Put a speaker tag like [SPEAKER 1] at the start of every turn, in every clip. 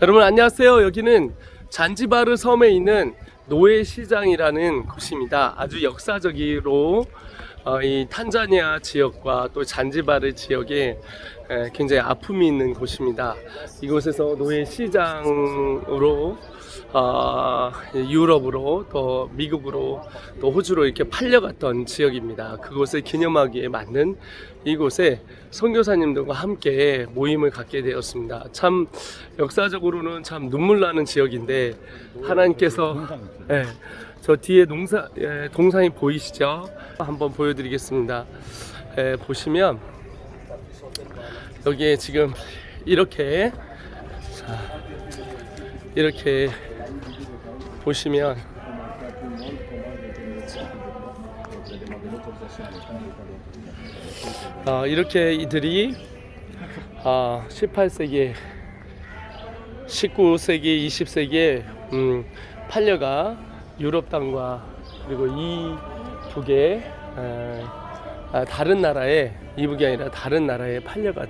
[SPEAKER 1] 여러분 안녕하세요. 여기는 잔지바르 섬에 있는 노예 시장이라는 곳입니다. 아주 역사적으로 어, 이 탄자니아 지역과 또 잔지바르 지역에 에, 굉장히 아픔이 있는 곳입니다. 이곳에서 노예 시장으로 어, 유럽으로 또 미국으로 또 호주로 이렇게 팔려갔던 지역입니다. 그곳을 기념하기에 맞는 이곳에 선교사님들과 함께 모임을 갖게 되었습니다. 참 역사적으로는 참 눈물 나는 지역인데 하나님께서 예, 저 뒤에 농사 예, 동상이 보이시죠? 한번 보여드리겠습니다. 예, 보시면 여기에 지금 이렇게 자, 이렇게 보시면 어, 이렇게 이들이 어, 18세기, 19세기, 20세기에 음, 팔려가 유럽 땅과 그리고 이북에 에, 아, 다른 나라에 이북이 아니라 다른 나라에 팔려가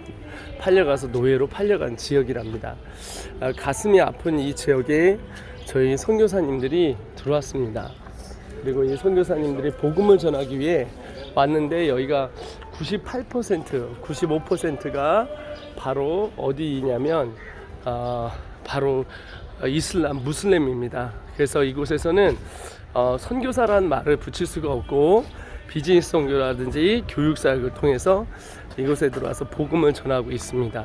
[SPEAKER 1] 팔려가서 노예로 팔려간 지역이랍니다. 아, 가슴이 아픈 이 지역에 저희 선교사님들이 들어왔습니다. 그리고 이 선교사님들이 복음을 전하기 위해 왔는데 여기가 98%, 95%가 바로 어디냐면 어, 바로 이슬람 무슬림입니다. 그래서 이곳에서는 어, 선교사란 말을 붙일 수가 없고 비즈니스 선교라든지 교육 사역을 통해서 이곳에 들어와서 복음을 전하고 있습니다.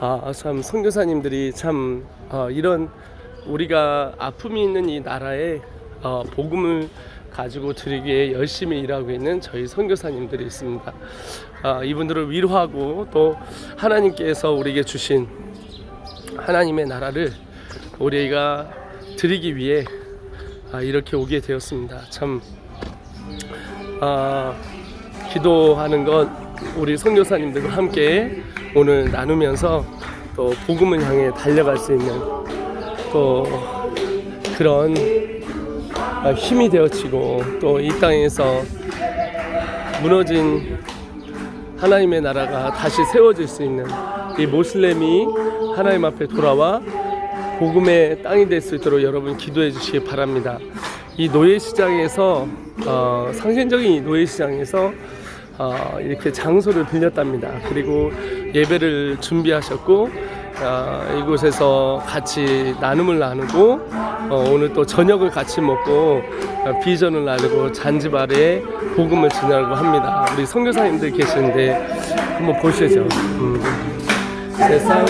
[SPEAKER 1] 아, 참 선교사님들이 참 어, 이런 우리가 아픔이 있는 이 나라에 어, 복음을 가지고 드리기 위해 열심히 일하고 있는 저희 선교사님들이 있습니다. 아, 이분들을 위로하고 또 하나님께서 우리에게 주신 하나님의 나라를 우리가 드리기 위해 아, 이렇게 오게 되었습니다. 참 아, 기도하는 건 우리 선교사님들과 함께 오늘 나누면서 또 복음을 향해 달려갈 수 있는 또 그런 아, 힘이 되어지고 또 이 땅에서 무너진 하나님의 나라가 다시 세워질 수 있는 이 모슬렘이 하나님 앞에 돌아와 복음의 땅이 될 수 있도록 여러분 기도해 주시기 바랍니다. 이 노예 시장에서 어, 상징적인 이 노예 시장에서 어, 이렇게 장소를 빌렸답니다. 그리고 예배를 준비하셨고 어, 이곳에서 같이 나눔을 나누고 어, 오늘 또 저녁을 같이 먹고 어, 비전을 나누고 잔지바르에 복음을 전하고 합니다. 우리 선교사님들 계시는데 한번 보시죠. 음. 세상